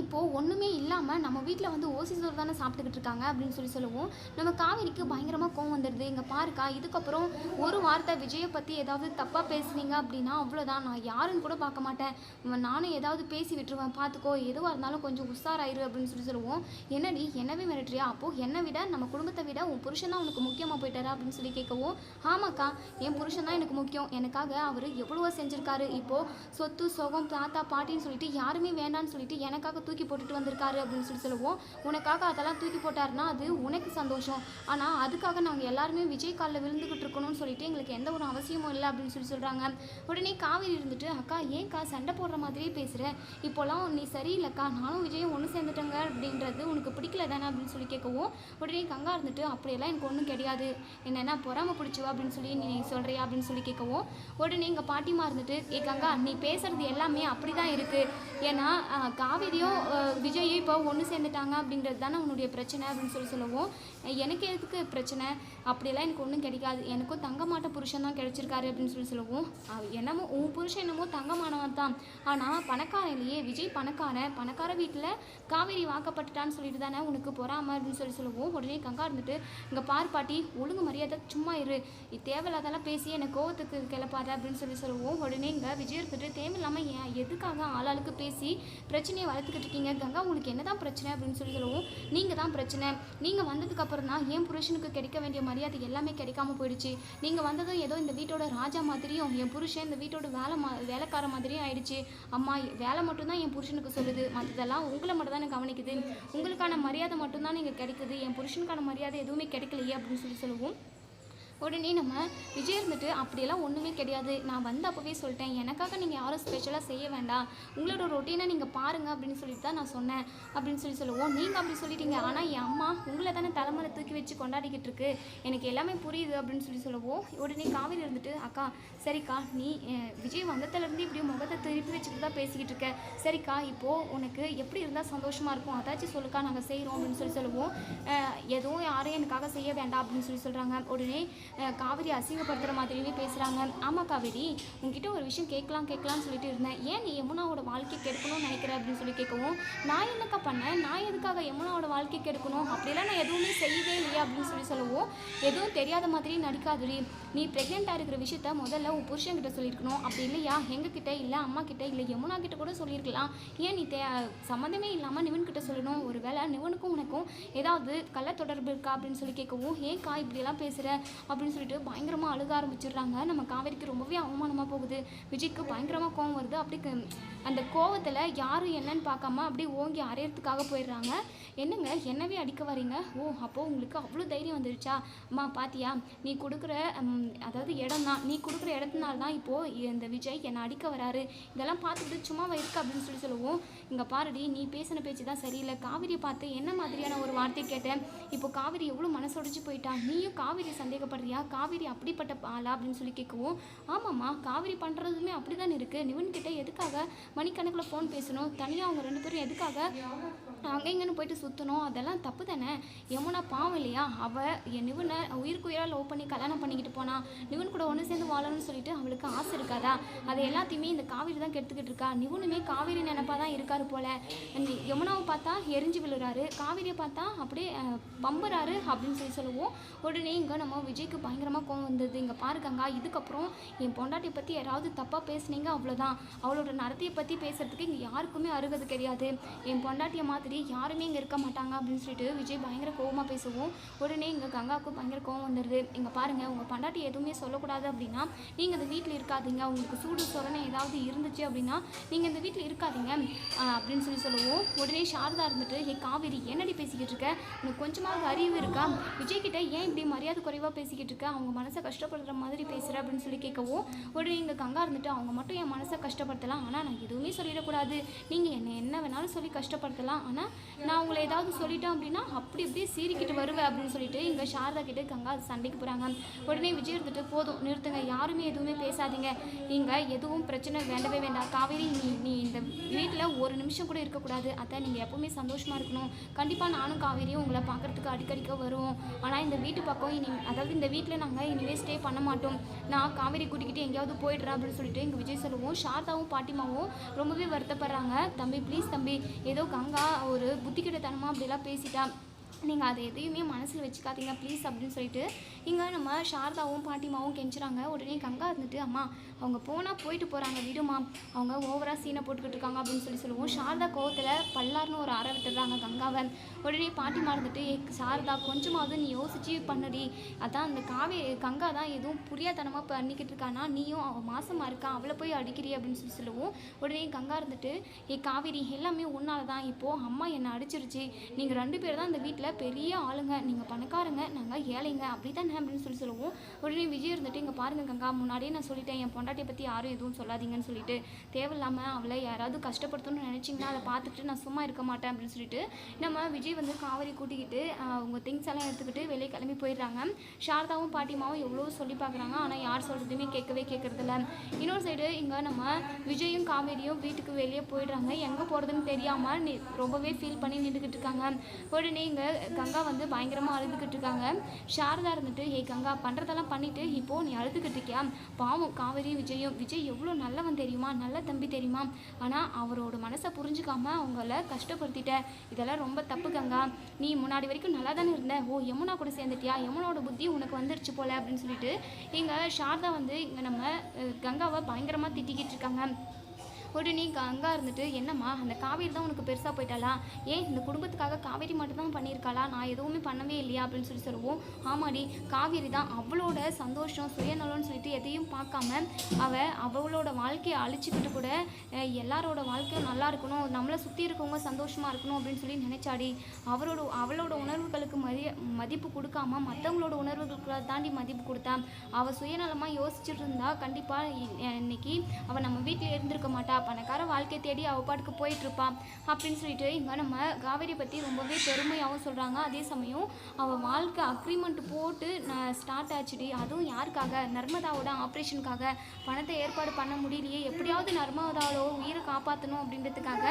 இப்போது ஒன்றுமே இல்லாமல் நம்ம வீட்டில் வந்து ஓசி சோறு தானே சாப்பிட்டுக்கிட்டு இருக்காங்க அப்படின்னு சொல்லி சொல்லுவோம். நம்ம காவேரிக்கு பயங்கரமாக கோவம் வந்துடுது இங்கே பாருக்கா இதுக்கப்புறம் ஒரு வார்த்தை விஜயை பற்றி ஏதாவது தப்பாக பேசுனீங்க அப்படின்னா அவ்வளோதான் நான் யாருன்னு கூட பார்க்க மாட்டேன். நானும் ஏதாவது பேசி விட்டுருவேன். பார்த்துக்கோ எதுவாக இருந்தாலும் கொஞ்சம் உஷாராயிரு அப்படின்னு சொல்லி சொல்லுவோம். என்னடி என்னவே மிரட்டுறியா? அப்போது என்னை விட நம்ம குடும்பத்தை விட உன் புருஷன் தான் உனக்கு முக்கியமாக போயிட்டாரா அப்படின்னு சொல்லி கேட்கவும் ஆமாக்கா என் புருஷன் தான் எனக்கு முக்கியம். எனக்காக அவர் எவ்வளவோ செஞ்சுருக்காரு. இப்போது சொத்து சுகம் தாத்தா பாட்டின்னு சொல்லிட்டு யாருமே வேண்டான்னு சொல்லிட்டு எனக்காக தூக்கி போட்டுட்டு வந்திருக்காரு அப்படின்னு சொல்லி சொல்லுவோம். உனக்காக அதெல்லாம் தூக்கி போட்டாருன்னா அது உனக்கு சந்தோஷம். ஆனால் அதுக்காக நாங்கள் எல்லாருமே விஜய் காலில் விழுந்துக்கிட்டு இருக்கணும்னு சொல்லிட்டு எங்களுக்கு எந்த ஒரு அவசியமும் இல்லை அப்படின்னு சொல்லி சொல்கிறாங்க உடனே காவேரி இருந்துட்டு அக்கா ஏன்க்கா சண்டை போடுற மாதிரியே பேசுகிற இப்போலாம் நீ சரியில்லைக்கா. நானும் விஜயும் ஒன்று சேர்ந்துட்டேங்க அப்படின்றது உனக்கு பிடிக்கல தானே அப்படின்னு சொல்லி கேட்கவும் உடனே கங்கா இருந்துட்டு அப்படியெல்லாம் எனக்கு ஒன்றும் கிடையாது. என்னென்னா பொறாம பிடிச்சவா? அப்படின்னு சொல்லி நீ சொல்கிறியா அப்படின்னு சொல்லி கேட்கவும் உடனே எங்கள் பாட்டிமா இருந்துட்டு ஏ கங்கா நீ பேசுறது எல்லாமே அப்படி தான் இருக்குது ஏன்னா காவேரியோ காவேரியும் விஜயும் இப்போ ஒன்று சேர்ந்துட்டாங்க அப்படின்றது தானே உன்னுடைய பிரச்சனை அப்படின்னு சொல்லி சொல்லுவோம். எனக்கு எதுக்கு பிரச்சனை? அப்படியெல்லாம் எனக்கு ஒன்றும் கிடைக்காது. எனக்கும் தங்கமாட்ட புருஷன் தான் கிடைச்சிருக்காரு அப்படின்னு சொல்லி சொல்லுவோம். என்னமோ உன் புருஷன் என்னமோ தங்கமானவன் தான். ஆனால் பணக்காரன் இல்லையே விஜய் பணக்காரன். பணக்கார வீட்டில் காவேரி வாக்கப்பட்டுட்டான்னு சொல்லிட்டு தானே உனக்கு பொறாம அப்படின்னு சொல்லி சொல்லுவோம். உடனே கங்கா இருந்துட்டு இங்கே பார் பாட்டி ஒழுங்கு மரியாதை சும்மா இரு. தேவையில்லாதெல்லாம் பேசி எனக்கு கோவத்துக்கு கிளப்பாத அப்படின்னு சொல்லி சொல்லுவோம். உடனே இங்கே விஜய் இருந்துட்டு தேவையில்லாமல் ஏன் எதுக்காக ஆளாளுக்கு பேசி பிரச்சனையை வளர்த்து வளர்த்துக்கிட்டு இருக்கீங்க. கங்கா உங்களுக்கு என்னதான் பிரச்சனை அப்படின்னு சொல்லி சொல்லுவோம் நீங்கள் தான் பிரச்சனை. நீங்கள் வந்ததுக்கப்புறம் தான் என் புருஷனுக்கு கிடைக்க வேண்டிய மரியாதை எல்லாமே கிடைக்காம போயிடுச்சு. நீங்கள் வந்ததும் ஏதோ இந்த வீட்டோட ராஜா மாதிரியும் என் புருஷன் இந்த வீட்டோட வேலை மா வேலைக்கார மாதிரியும் ஆயிடுச்சு. அம்மா வேலை மட்டும்தான் என் புருஷனுக்கு சொல்லுது. மற்றதெல்லாம் உங்களை மட்டும் தானே கவனிக்குது. உங்களுக்கான மரியாதை மட்டும்தான் நீங்கள் கிடைக்குது. என் புருஷனுக்கான மரியாதை எதுவுமே கிடைக்கலையே அப்படின்னு சொல்லி சொல்லுவோம் உடனே நம்ம விஜய் இருந்துட்டு அப்படியெல்லாம் ஒன்றுமே கிடையாது. நான் வந்து அப்போவே சொல்லிட்டேன். எனக்காக நீங்கள் யாரும் ஸ்பெஷலாக செய்ய வேண்டாம். உங்களோட ரொட்டீனை நீங்கள் பாருங்கள் அப்படின்னு சொல்லிட்டு தான் நான் சொன்னேன். அப்படின்னு சொல்லி சொல்லுவோம். நீங்கள் அப்படி சொல்லிட்டீங்க. ஆனால் என் அம்மா உங்களை தானே தலைமையில தூக்கி வச்சு கொண்டாடிக்கிட்டு இருக்கு. எனக்கு எல்லாமே புரியுது அப்படின்னு சொல்லி சொல்லுவோம். உடனே காவேரி இருந்துட்டு அக்கா சரிக்கா நீ விஜய் வந்ததுலேருந்து இப்படியும் முகத்தை திருப்பி வச்சுட்டு தான் பேசிக்கிட்டு இருக்க. சரிக்கா இப்போது உனக்கு எப்படி இருந்தால் சந்தோஷமாக இருக்கும்? அதாச்சும் சொல்லுக்கா நாங்கள் செய்கிறோம் அப்படின்னு சொல்லி சொல்லுவோம். எதுவும் யாரும் எனக்காக செய்ய வேண்டாம் அப்படின்னு சொல்லி சொல்கிறாங்க உடனே காவேரி அசிங்கப்படுத்துகிற மாதிரியே பேசுகிறாங்க ஆமாம் காவேரி உங்ககிட்ட ஒரு விஷயம் கேட்கலாம் கேட்கலாம்னு சொல்லிட்டு இருந்தேன். ஏன் நீ யமுனாவோட வாழ்க்கை கெடுக்கணும்னு நினைக்கிற அப்படின்னு சொல்லி கேட்கவும் நான் என்னக்கா பண்ணேன்? நான் எதுக்காக யமுனாவோட வாழ்க்கை கெடுக்கணும்? அப்படிலாம் நான் எதுவுமே செய்யவே இல்லையா அப்படின்னு சொல்லி சொல்லுவோம் எதுவும் தெரியாத மாதிரி நடிக்காதுடி. நீ ப்ரெக்னெண்ட்டாக இருக்கிற விஷயத்த முதல்ல உன் புருஷன்கிட்ட சொல்லியிருக்கணும். அப்படி இல்லையா? எங்ககிட்ட இல்லை அம்மா கிட்ட இல்லை யமுனா கிட்ட கூட சொல்லியிருக்கலாம். ஏன் நீ தே சம்மந்தமே இல்லாமல் நிவன்கிட்ட சொல்லணும்? ஒரு வேளை நிவனுக்கும் உனக்கும் ஏதாவது கள்ள தொடர்பு இருக்கா அப்படின்னு சொல்லி கேட்கவும் ஏன்க்கா இப்படியெல்லாம் பேசுகிற அப்படின்னு சொல்லிட்டு பயங்கரமாக அழுக ஆரம்பிச்சிடுறாங்க. நம்ம காவேரிக்கு ரொம்பவே அவமானமாக போகுது. விஜய்க்கு பயங்கரமாக கோவம் வருது. அப்படி அந்த கோவத்தில் யாரும் என்னன்னு பார்க்காம அப்படியே ஓங்கி அரையறதுக்காக போயிடுறாங்க. என்னங்க என்னவே அடிக்க வரீங்க ஓ அப்போது உங்களுக்கு அவ்வளோ தைரியம் வந்துருச்சா? அம்மா பாத்தியா நீ கொடுக்குற அதாவது இடம் தான் நீ கொடுக்குற இடத்துனால தான் இப்போது இந்த விஜய் என்னை அடிக்க வராரு. இதெல்லாம் பார்த்துக்கிட்டு சும்மா வயிற்கு அப்படின்னு சொல்லி சொல்லுவோம் இங்கே பாருடி நீ பேசின பேச்சு தான் சரியில்லை. காவிரியை பார்த்து என்ன மாதிரியான ஒரு வார்த்தையை கேட்டேன்? இப்போ காவிரி எவ்வளோ மனசொடிச்சு போயிட்டா? நீயும் காவிரி பண்ணுறியா காவிரி அப்படிப்பட்ட ஆளா? அப்படின்னு சொல்லி கேட்கவும் ஆமாம்மா காவிரி பண்ணுறதுமே அப்படி தான் இருக்குது நிவன் எதுக்காக மணிக்கணக்கில் ஃபோன் பேசணும்? தனியாக அவங்க ரெண்டு பேரும் எதுக்காக அங்கே இங்கேன்னு போயிட்டு சுற்றணும் அதெல்லாம் தப்பு தானே? யமுனா பாவம் இல்லையா? அவள் என் நிவனை உயிருக்கு உயிராக லவ் பண்ணி கல்யாணம் பண்ணிக்கிட்டு போனா நிவன் கூட ஒன்று சேர்ந்து வாழணும்னு சொல்லிட்டு அவளுக்கு ஆசை இருக்காதா? அது எல்லாத்தையுமே இந்த காவிரி தான் கெடுத்துக்கிட்டு இருக்கா. நிவனுமே காவிரி நினைப்பா தான் இருக்காரு போல. யமுனாவை பார்த்தா எரிஞ்சு விழுறாரு. காவிரியை பார்த்தா அப்படியே பம்புறாரு அப்படின்னு சொல்லி சொல்லுவோம். உடனே இங்கே நம்ம விஜய்க்கு பயங்கரமாக கோவம் வந்தது. இங்கே பாருக்கங்க இதுக்கப்புறம் என் பொண்டாட்டியை பற்றி யாராவது தப்பாக பேசுனீங்க அவ்வளோதான் அவளோட நடத்தையை பற்றி பேசுறதுக்கு இங்கே யாருக்குமே அருகது கிடையாது. என் பொண்டாட்டியை மாதிரி யாருமே இங்கே இருக்க மாட்டாங்க அப்படின்னு சொல்லிட்டு விஜய் பயங்கர கோவமாக பேசுவோம். உடனே இங்கே கங்காவுக்கு பயங்கர கோவம் வந்துடுது. இங்கே பாருங்கள் உங்கள் பண்டாட்டி எதுவுமே சொல்லக்கூடாது அப்படின்னா நீங்கள் இந்த வீட்டில் இருக்காதீங்க. உங்களுக்கு சூடு சொரணை ஏதாவது இருந்துச்சு அப்படின்னா நீங்கள் இந்த வீட்டில் இருக்காதீங்க அப்படின்னு சொல்லி சொல்லுவோம். உடனே சாரதா இருந்துட்டு ஹே காவேரி என்னடி பேசிக்கிட்டு இருக்க? உனக்கு கொஞ்சமாவது அறிவு இருக்கா? விஜய் கிட்ட ஏன் இப்படி மரியாதை குறைவாக பேசிக்கிட்டு இருக்க? அவங்க மனசை கஷ்டப்படுற மாதிரி பேசுகிற அப்படின்னு சொல்லி கேட்கவும் உடனே இங்கே கங்கா இருந்துட்டு அவங்க மட்டும் என் மனசை கஷ்டப்படுத்தலாம். ஆனால் நான் எதுவுமே சொல்லிடக்கூடாது. நீங்கள் என்னை என்ன வேணாலும் சொல்லி கஷ்டப்படுத்தலாம். ஆனால் நான் உங்களை ஏதாவது சொல்லிட்டேன் அப்படின்னா அப்படி இப்படியே சீறிக்கிட்டு வருவேன் அப்படின்னு சொல்லிட்டு இங்கே சாரதா கிட்டே கங்கா சண்டைக்கு போகிறாங்க உடனே விஜய் இருந்துட்டு போதும் நிறுத்துங்க. யாருமே எதுவுமே பேசாதீங்க. இங்கே எதுவும் பிரச்சனை வேண்டவே வேண்டாம். காவேரி நீ நீ இந்த வீட்டில் ஒரு நிமிஷம் கூட இருக்கக்கூடாது. அத்தை நீங்கள் எப்போவுமே சந்தோஷமாக இருக்கணும். கண்டிப்பாக நானும் காவேரியும் உங்களை பார்க்குறதுக்கு அடிக்கடிக்க வருவோம் ஆனால் இந்த வீட்டு பக்கம் இனி அதாவது இந்த வீட்டில் நாங்கள் இனிமேல் ஸ்டே பண்ண மாட்டோம். நான் காவேரி கூட்டிக்கிட்டு எங்கேயாவது போயிடுறேன் அப்படின்னு சொல்லிட்டு எங்கள் விஜய் சொல்லுவோம். சாரதாவும் பாட்டிமாவும் ரொம்பவே வருத்தப்படுறாங்க. தம்பி ப்ளீஸ் தம்பி ஏதோ கங்கா ஒரு புத்திக்கிட்டத்தனமாக அப்படிலாம் பேசிட்டா நீங்கள் அதை எதையுமே மனசில் வச்சுக்காதீங்க ப்ளீஸ் அப்படின்னு சொல்லிட்டு இங்கே நம்ம சாரதாவும் பாட்டிமாவும் கெஞ்சுறாங்க. உடனே கங்கா இருந்துட்டு அம்மா அவங்க போனால் போயிட்டு போகிறாங்க விடுமா? அவங்க ஓவராக சீனை போட்டுக்கிட்டு இருக்காங்க அப்படின்னு சொல்லி சொல்லுவோம். சாரதா கோவத்தில் பல்லார்னு ஒரு அறை விட்டுறாங்க கங்காவை உடனே பாட்டிமா மறந்துட்டு ஏ சாரதா கொஞ்சமாவது நீ யோசிச்சு பண்ணுடி. அதான் அந்த காவி கங்கா தான் எதுவும் புரியாதனமாக பண்ணிக்கிட்டு இருக்கானா? நீயும் அவள் மாசமாக இருக்கா? அவளை போய் அடிக்கிறீ அப்படின்னு சொல்லி சொல்லுவோம். உடனே கங்கா இருந்துட்டு ஏ காவேரி எல்லாமே உன்னால தான் இப்போது அம்மா என்னை அடிச்சிருச்சு. நீங்கள் ரெண்டு பேர் தான் இந்த வீட்டில் பெரிய ஆளுங்க. நீங்கள் பணக்காரங்க. நாங்கள் ஏழைங்க. அப்படி தானே அப்படின்னு சொல்லி சொல்லுவோம். உடனே விஜய் இருந்துட்டு இங்கே பாருங்கள் கங்கா. முன்னாடியே நான் சொல்லிட்டேன். என் பொண்டாட்டியை பற்றி யாரும் எதுவும் சொல்லாதீங்கன்னு சொல்லிட்டு தேவையில்லாமல் அவளை யாராவது கஷ்டப்படுத்தணும்னு நினச்சிங்கன்னா அதை பார்த்துட்டு நான் சும்மா இருக்க மாட்டேன் அப்படின்னு சொல்லிட்டு நம்ம விஜய் வந்து காவேரி கூட்டிக்கிட்டு அவங்க திங்ஸ் எல்லாம் எடுத்துக்கிட்டு வெளியே கிளம்பி போயிடுறாங்க. சாரதாவும் பாட்டிமாவும் எவ்வளோ சொல்லி பார்க்குறாங்க. ஆனால் யார் சொல்கிறதுமே கேட்கவே கேட்கறதில்ல. இன்னொரு சைடு இங்கே நம்ம விஜயும் காவேரியும் வீட்டுக்கு வெளியே போயிடுறாங்க. எங்கே போகிறதுன்னு தெரியாமல் ரொம்பவே ஃபீல் பண்ணி நின்றுக்கிட்டு இருக்காங்க. உடனே இங்கே கங்கா வந்து பயங்கரமாக அழுதுகிட்டு இருக்காங்க. சாரதா இருந்துட்டு ஏய் கங்கா பண்ணுறதெல்லாம் பண்ணிட்டு இப்போ நீ அழுதுகிட்டு இருக்கியா? பாவம் காவேரி விஜயும் விஜய் எவ்வளோ நல்லவன் தெரியுமா? நல்ல தம்பி தெரியுமா? ஆனால் அவரோட மனசை புரிஞ்சுக்காம அவங்கள கஷ்டப்படுத்திட்ட. இதெல்லாம் ரொம்ப தப்பு கங்கா. நீ முன்னாடி வரைக்கும் நல்லா தானே இருந்த. ஓ யமுனா கூட சேர்ந்துட்டியா? யமுனோட புத்தி உனக்கு வந்துருச்சு போல அப்படின்னு சொல்லிட்டு இங்கே சாரதா வந்து இங்கே நம்ம கங்காவை பயங்கரமாக திட்டிக்கிட்டு இருக்காங்க. உடனே கங்கா இருந்துட்டு என்னம்மா அந்த காவேரி தான் உனக்கு பெருசாக போயிட்டாளா? ஏன் இந்த குடும்பத்துக்காக காவேரி மட்டும் தான் பண்ணியிருக்காளா? நான் எதுவுமே பண்ணவே இல்லையா? அப்படின்னு சொல்லி சொல்லுவோம். ஆமாடி காவேரி தான் அவளோட சந்தோஷம் சுயநலம்னு சொல்லிட்டு எதையும் பார்க்காம அவள் அவளோட வாழ்க்கையை அழிச்சுக்கிட்டு கூட எல்லாரோட வாழ்க்கையும் நல்லா இருக்கணும் நம்மளை சுற்றி இருக்கவங்க சந்தோஷமாக இருக்கணும் அப்படின்னு சொல்லி நினைச்சாடி. அவரோட அவளோட உணர்வுகளுக்கு மதி மதிப்பு கொடுக்காம மற்றவங்களோட உணர்வுகளுக்கு தாண்டி மதிப்பு கொடுத்தா அவள் சுயநலமாக யோசிச்சுட்டு இருந்தா கண்டிப்பாக இன்னைக்கு அவள் நம்ம வீட்டில் இருந்திருக்க மாட்டா. பணக்கார வாழ்க்கை தேடி அவள் பாட்டுக்கு போயிட்டுருப்பா அப்படின்னு சொல்லிட்டு இங்கே நம்ம காவேரி பற்றி ரொம்பவே பெருமையாகவும் சொல்கிறாங்க அதே சமயம் அவள் வாழ்க்கை அக்ரிமெண்ட் போட்டு ஸ்டார்ட் ஆச்சுடி அதுவும் யாருக்காக? நர்மதாவோட ஆப்ரேஷனுக்காக பணத்தை ஏற்பாடு பண்ண முடியலையே. எப்படியாவது நர்மதாவோட உயிரை காப்பாற்றணும் அப்படின்றதுக்காக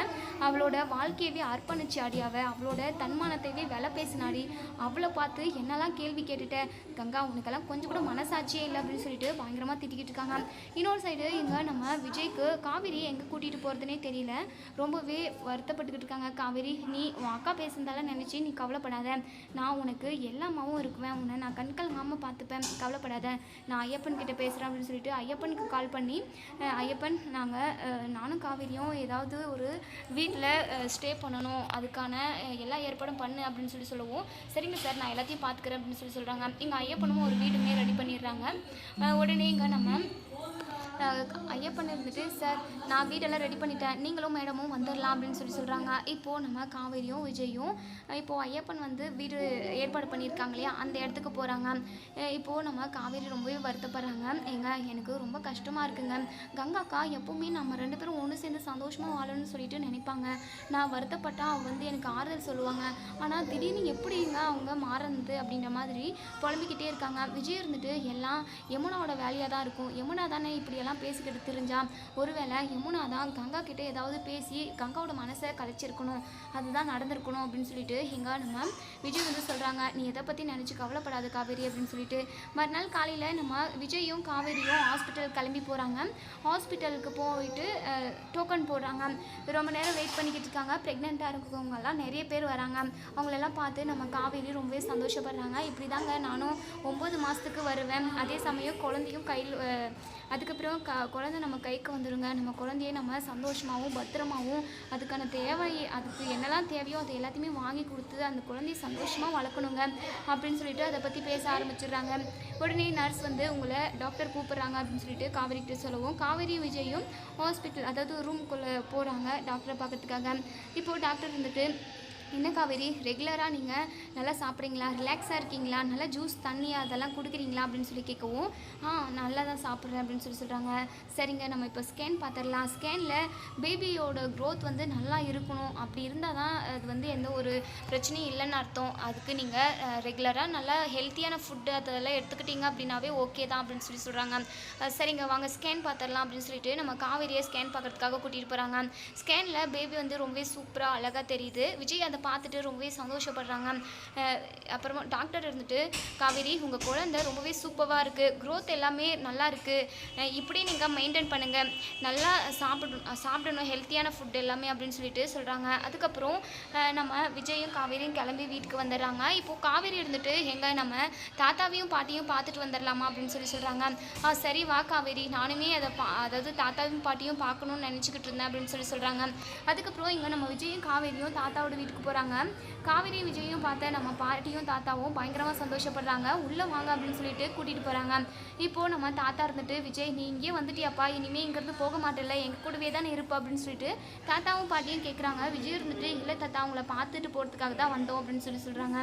அவளோட வாழ்க்கையவே அர்ப்பணிச்சு ஆடி அவள் அவளோட தன்மானத்தையே வில பேசினாடி அவளை பார்த்து என்னெல்லாம் கேள்வி கேட்டுட்ட? கங்கா உனக்கெல்லாம் கொஞ்சம் கூட மனசாட்சியே இல்லை அப்படின்னு சொல்லிட்டு பயங்கரமாக திட்டிக்கிட்டு இருக்காங்க. இன்னொரு சைடு இங்கே நம்ம விஜய்க்கு காவேரி எங்கே கூட்டிகிட்டு போகிறதுனே தெரியல. ரொம்பவே வருத்தப்பட்டுக்கிட்டு இருக்காங்க. காவேரி நீ உன் அக்கா பேசுனதால நினச்சி நீ கவலைப்படாத. நான் உனக்கு எல்லாமாவும் இருக்குவேன். உன்னை நான் கண்கலங்காமல் பார்த்துப்பேன். கவலைப்படாத. நான் ஐயப்பன் கிட்ட பேசுகிறேன் அப்படின்னு சொல்லிட்டு ஐயப்பனுக்கு கால் பண்ணி ஐயப்பன் நாங்கள் நானும் காவேரியும் ஏதாவது ஒரு வீட்டில் ஸ்டே பண்ணணும். அதுக்கான எல்லா ஏற்பாடும் பண்ணு அப்படின்னு சொல்லி சொல்லுவோம். சரிங்க சார் நான் எல்லாத்தையும் பார்த்துக்கிறேன் அப்படின்னு சொல்லி சொல்கிறாங்க இங்கே ஐயப்பனும் ஒரு வீடுமே ரெடி பண்ணிடுறாங்க. உடனே இங்கே நம்ம ஐயப்பன் இருந்துட்டு சார் நான் வீடெல்லாம் ரெடி பண்ணிட்டேன். நீங்களும் மேடமும் வந்துடலாம் அப்படின்னு சொல்லி சொல்கிறாங்க இப்போது நம்ம காவேரியும் விஜயும் இப்போது ஐயப்பன் வந்து வீடு ஏற்பாடு பண்ணியிருக்காங்க இல்லையா? அந்த இடத்துக்கு போகிறாங்க இப்போது நம்ம காவேரி ரொம்பவே வருத்தப்படுறாங்க. ஏங்க எனக்கு ரொம்ப கஷ்டமாக இருக்குங்க. கங்காக்கா எப்போவுமே நம்ம ரெண்டு பேரும் ஒன்று சேர்ந்து சந்தோஷமாக வாழணும்னு சொல்லிட்டு நினைப்பாங்க. நான் வருத்தப்பட்டா அவங்க வந்து எனக்கு ஆறுதல் சொல்லுவாங்க. ஆனால் திடீர்னு எப்படிங்க அவங்க மாறந்து அப்படின்ற மாதிரி புலம்பிக்கிட்டே இருக்காங்க. விஜய் இருந்துட்டு எல்லாம் யமுனாவோட வேலையாக தான் இருக்கும். யமுனா தானே இப்படி இப்படியெல்லாம் பேசிக்கிட்டு தெரிஞ்சா ஒருவேளை யமுனா தான் கங்கா கிட்டே ஏதாவது பேசி கங்காவோட மனசை கலைச்சிருக்கணும். அதுதான் நடந்திருக்கணும் அப்படின்னு சொல்லிட்டு எங்க நம்ம விஜய் வந்து சொல்கிறாங்க நீ எதை பற்றி நினச்சி கவலைப்படாத காவேரி அப்படின்னு சொல்லிட்டு. மறுநாள் காலையில் நம்ம விஜயும் காவேரியும் ஹாஸ்பிட்டல் கிளம்பி போகிறாங்க ஹாஸ்பிட்டலுக்கு போயிட்டு டோக்கன் போடுறாங்க. ரொம்ப நேரம் வெயிட் பண்ணிக்கிட்டு இருக்காங்க. ப்ரெக்னெண்ட்டாக இருக்கவங்கெல்லாம் நிறைய பேர் வராங்க. அவங்களெல்லாம் பார்த்து நம்ம காவேரி ரொம்பவே சந்தோஷப்படுறாங்க. இப்படி தாங்க நானும் ஒம்பது மாதத்துக்கு வருவேன். அதே சமயம் குழந்தையும் கையில் அதுக்கப்புறம் க குழந்தை நம்ம கைக்கு வந்துடுங்க நம்ம குழந்தைய நம்ம சந்தோஷமாகவும் பத்திரமாவும் அதுக்கான தேவை அதுக்கு என்னெல்லாம் தேவையோ அதை எல்லாத்தையுமே வாங்கி கொடுத்து அந்த குழந்தைய சந்தோஷமாக வளர்க்கணுங்க அப்படின்னு சொல்லிட்டு அதை பற்றி பேச ஆரம்பிச்சிடுறாங்க. உடனே நர்ஸ் வந்து உங்களை டாக்டர் கூப்பிட்றாங்க அப்படின்னு சொல்லிட்டு காவேரிக்கிட்ட சொல்லவும் காவேரி விஜயும் ஹாஸ்பிட்டல் அதாவது ரூம்குள்ளே போகிறாங்க டாக்டரை பார்க்கறதுக்காக. இப்போது டாக்டர் வந்துட்டு என்ன காவேரி? ரெகுலராக நீங்கள் நல்லா சாப்பிட்றீங்களா? ரிலாக்ஸாக இருக்கீங்களா? நல்லா ஜூஸ் தண்ணி அதெல்லாம் கொடுக்குறீங்களா? அப்படின்னு சொல்லி கேட்கவும் ஆ நல்லா தான் சாப்பிட்றேன் அப்படின்னு சொல்லி சொல்கிறாங்க சரிங்க நம்ம இப்போ ஸ்கேன் பார்த்துடலாம். ஸ்கேனில் பேபியோட க்ரோத் வந்து நல்லா இருக்கணும். அப்படி இருந்தால் தான் அது வந்து எந்த ஒரு பிரச்சனையும் இல்லைன்னு அர்த்தம். அதுக்கு நீங்கள் ரெகுலராக நல்லா ஹெல்த்தியான ஃபுட்டு அதெல்லாம் எடுத்துக்கிட்டீங்க அப்படின்னாவே ஓகே தான் அப்படின்னு சொல்லி சொல்கிறாங்க சரிங்க வாங்க ஸ்கேன் பார்த்துடலாம் அப்படின்னு சொல்லிட்டு நம்ம காவேரியை ஸ்கேன் பார்க்கறதுக்காக கூட்டிகிட்டு போகிறாங்க ஸ்கேனில் பேபி வந்து ரொம்பவே சூப்பராக அழகாக தெரியுது. விஜய் அதை பார்த்துட்டு ரொம்பவே சந்தோஷப்படுறாங்க. அப்புறமா டாக்டர் இருந்துட்டு காவேரி உங்கள் குழந்தை ரொம்பவே சூப்பராக இருக்குது க்ரோத் எல்லாமே நல்லா இருக்குது இப்படி நீங்கள் மெயின்டைன் பண்ணுங்கள் நல்லா சாப்பிடணும் சாப்பிடணும். ஹெல்த்தியான ஃபுட் எல்லாமே அப்படின்னு சொல்லிட்டு சொல்கிறாங்க அதுக்கப்புறம் நம்ம விஜயும் காவேரியும் கிளம்பி வீட்டுக்கு வந்துடுறாங்க. இப்போது காவேரி இருந்துட்டு எங்கே நம்ம தாத்தாவையும் பாட்டியும் பார்த்துட்டு வந்துடலாமா? அப்படின்னு சொல்லி சொல்கிறாங்க ஆ சரி வா காவேரி. நானுமே அதை பா அதாவது தாத்தாவையும் பாட்டியும் பார்க்கணும்னு நினச்சிக்கிட்டு இருந்தேன் அப்படின்னு சொல்லி சொல்கிறாங்க அதுக்கப்புறம் இங்கே நம்ம விஜயும் காவேரியும் தாத்தாவோட வீட்டுக்கு போகிறாங்க காவேரி விஜயும் பார்த்த நம்ம பாட்டியும் தாத்தாவும் பயங்கரமாக சந்தோஷப்படுறாங்க. உள்ளே வாங்க அப்படின்னு சொல்லிட்டு கூட்டிகிட்டு போகிறாங்க இப்போது நம்ம தாத்தா இருந்துட்டு விஜய் நீ இங்கேயே வந்துட்டியாப்பா? இனிமேல் இங்கேருந்து போக மாட்டேல்ல. எங்கள் கூடவே தானே இருப்பா. அப்படின்னு சொல்லிட்டு தாத்தாவும் பாட்டியும் கேட்குறாங்க விஜய் இருந்துட்டு இல்லை தாத்தா அவங்கள பார்த்துட்டு போகிறதுக்காக தான் வந்தோம். அப்படின்னு சொல்லி சொல்கிறாங்க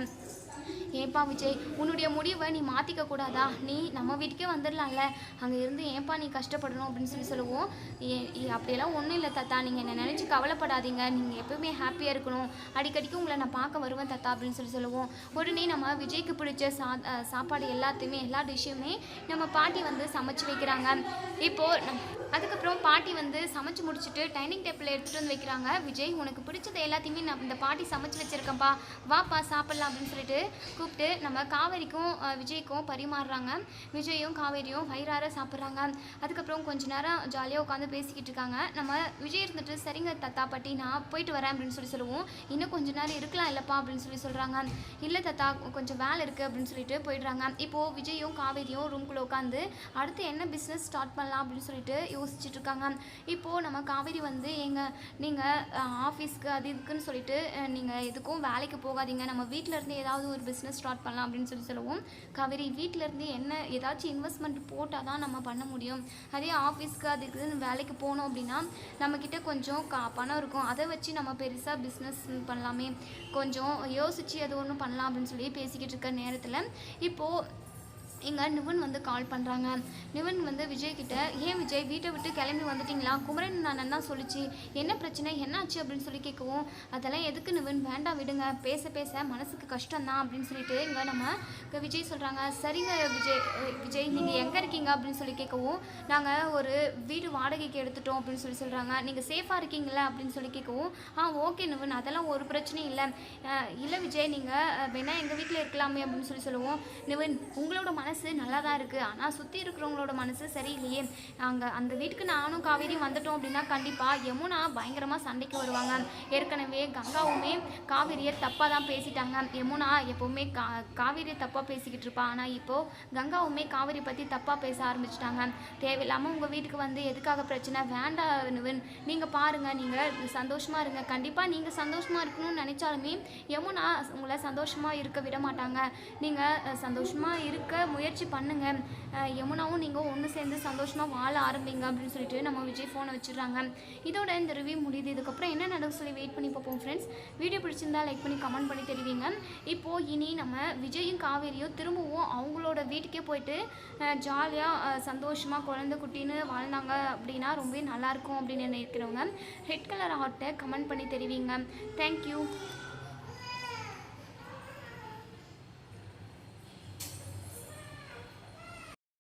ஏன்பா விஜய் உன்னுடைய முடிவை நீ மாற்றிக்க கூடாதா? நீ நம்ம வீட்டுக்கே வந்துடலாம்ல. அங்கே இருந்து ஏன்பா நீ கஷ்டப்படணும் அப்படின்னு சொல்லி சொல்லுவோம். ஏ- அப்படியெல்லாம் ஒன்றும் இல்லை தாத்தா. நீங்கள் என்னை நினச்சி கவலைப்படாதீங்க. நீங்கள் எப்பவுமே ஹாப்பியாக இருக்கணும். அடிக்கடிக்கு உங்களை நான் பார்க்க வருவேன் தத்தா அப்படின்னு சொல்லி சொல்லுவோம். உடனே நம்ம விஜய்க்கு பிடிச்ச சா சாப்பாடு எல்லாத்தையுமே எல்லா டிஷ்ஷுமே நம்ம பாட்டி வந்து சமைச்சு வைக்கிறாங்க. இப்போது நம் அதுக்கப்புறம் பாட்டி வந்து சமைச்சு முடிச்சுட்டு டைனிங் டேபிளில் எடுத்துகிட்டு வந்து வைக்கிறாங்க. விஜய் உனக்கு பிடிச்சது எல்லாத்தையுமே நான் இந்த பாட்டி சமைச்சு வச்சுருக்கேன்ப்பா வாப்பா சாப்பிட்லாம் அப்படின்னு சொல்லிட்டு கூப்பிட்டு நம்ம காவேரிக்கும் விஜய்க்கும் பரிமாறுறாங்க. விஜயும் காவேரியும் வயிறார சாப்பிட்றாங்க. அதுக்கப்புறம் கொஞ்ச நேரம் ஜாலியாக உட்காந்து பேசிக்கிட்டு இருக்காங்க. நம்ம விஜய் இருந்துட்டு சரிங்க தத்தா பாட்டி நான் போயிட்டு வரேன் அப்படின்னு சொல்லி சொல்லுவோம். இன்னும் கொஞ்ச நேரம் இருக்கலாம் இல்லைப்பா அப்படின்னு சொல்லி சொல்கிறாங்க இல்லை தத்தா கொஞ்சம் வேலை இருக்குது அப்படின்னு சொல்லிட்டு போயிடுறாங்க. இப்போது விஜயும் காவேரியும் ரூம்குள்ளே உட்காந்து அடுத்து என்ன பிஸ்னஸ் ஸ்டார்ட் பண்ணலாம் அப்படின்னு சொல்லிட்டு யோசிச்சுட்டு இருக்காங்க. இப்போது நம்ம காவேரி வந்து எங்கள் நீங்கள் ஆஃபீஸ்க்கு அது இதுக்குன்னு சொல்லிட்டு நீங்கள் எதுக்கும் வேலைக்கு போகாதீங்க. நம்ம வீட்டில் இருந்து ஏதாவது ஒரு பிஸ்னஸ் ஸ்டார்ட் பண்ணலாம் அப்படின்னு சொல்லி சொல்லுவோம். காவேரி வீட்டிலேருந்து என்ன ஏதாச்சும் இன்வெஸ்ட்மெண்ட் போட்டால் தான் நம்ம பண்ண முடியும். அதே ஆஃபீஸ்க்கு அதுக்கு வேலைக்கு போனோம் அப்படின்னா நம்மக்கிட்ட கொஞ்சம் கா பணம் இருக்கும். அதை வச்சு நம்ம பெருசாக பிஸ்னஸ் பண்ணலாமே. கொஞ்சம் யோசித்து அது ஒன்றும் பண்ணலாம் அப்படின்னு சொல்லி பேசிக்கிட்டு இருக்க நேரத்தில் இப்போது இங்கே நிவன் வந்து கால் பண்ணுறாங்க நிவன் வந்து விஜய்கிட்ட ஏன் விஜய் வீட்டை விட்டு கிளம்பி வந்துட்டிங்களா? குமரன் நான் தான் சொல்லிச்சு. என்ன பிரச்சனை? என்னாச்சு அப்படின்னு சொல்லி கேட்கவும் அதெல்லாம் எதுக்கு நிவன்? வேண்டாம் விடுங்க. பேச பேச மனசுக்கு கஷ்டம்தான். அப்படின்னு சொல்லிட்டு இங்கே நம்ம விஜய் சொல்கிறாங்க சரிங்க விஜய் விஜய் நீங்கள் எங்கே இருக்கீங்க? அப்படின்னு சொல்லி கேட்கவும் நாங்கள் ஒரு வீடு வாடகைக்கு எடுத்துட்டோம். அப்படின்னு சொல்லி சொல்கிறாங்க நீங்கள் சேஃபாக இருக்கீங்களா அப்படின்னு சொல்லி கேட்கவும் ஆ ஓகே நிவன். அதெல்லாம் ஒரு பிரச்சனையும் இல்லை. இல்லை விஜய் நீங்கள் வேணால் எங்கள் வீட்டில் இருக்கலாமே. அப்படின்னு சொல்லி சொல்லுவோம் நிவன் உங்களோட மனசு நல்லா தான் இருக்குது ஆனால் சுற்றி இருக்கிறவங்களோட மனசு சரியில்லையே. அங்கே அந்த வீட்டுக்கு நானும் காவேரியும் வந்துட்டோம் அப்படின்னா கண்டிப்பாக யமுனா பயங்கரமாக சண்டைக்கு வருவாங்க. ஏற்கனவே கங்காவுமே காவேரியை தப்பாக தான் பேசிட்டாங்க. யமுனா எப்போவுமே கா காவேரியை தப்பாக பேசிக்கிட்டு இருப்பா. ஆனால் இப்போது கங்காவுமே காவேரி பற்றி தப்பாக பேச ஆரம்பிச்சிட்டாங்க. தேவையில்லாமல் உங்கள் வீட்டுக்கு வந்து எதுக்காக பிரச்சனை? வேண்டாம் நீங்கள் பாருங்கள் நீங்கள் சந்தோஷமாக இருங்க. கண்டிப்பாக நீங்கள் சந்தோஷமாக இருக்கணும்னு நினச்சாலுமே யமுனா உங்களை சந்தோஷமாக இருக்க விட மாட்டாங்க. நீங்கள் சந்தோஷமாக இருக்க முயற்சி பண்ணுங்க. பண்ணுங்கள் யமுனாவும் நீங்கள் ஒன்று சேர்ந்து சந்தோஷமாக வாழ ஆரம்பிங்க அப்படின்னு சொல்லிட்டு நம்ம விஜய் ஃபோனை வச்சிடுறாங்க. இதோட இந்த ரிவ்யூ முடியுது. இதுக்கப்புறம் என்ன நடக்கும் சொல்லி வெயிட் பண்ணி பார்ப்போம் ஃப்ரெண்ட்ஸ் வீடியோ பிடிச்சிருந்தா லைக் பண்ணி கமெண்ட் பண்ணி தெரிவிங்க. இப்போது இனி நம்ம விஜயும் காவேரியும் திரும்பவும் அவங்களோட வீட்டுக்கே போயிட்டு ஜாலியாக சந்தோஷமாக குழந்தை குட்டின்னு வாழ்ந்தாங்க அப்படின்னா ரொம்பவே நல்லாயிருக்கும் அப்படின்னு நினைக்கிறவங்க ரெட் கலர் ஹார்ட்டை கமெண்ட் பண்ணி தெரிவிங்க. தேங்க்யூ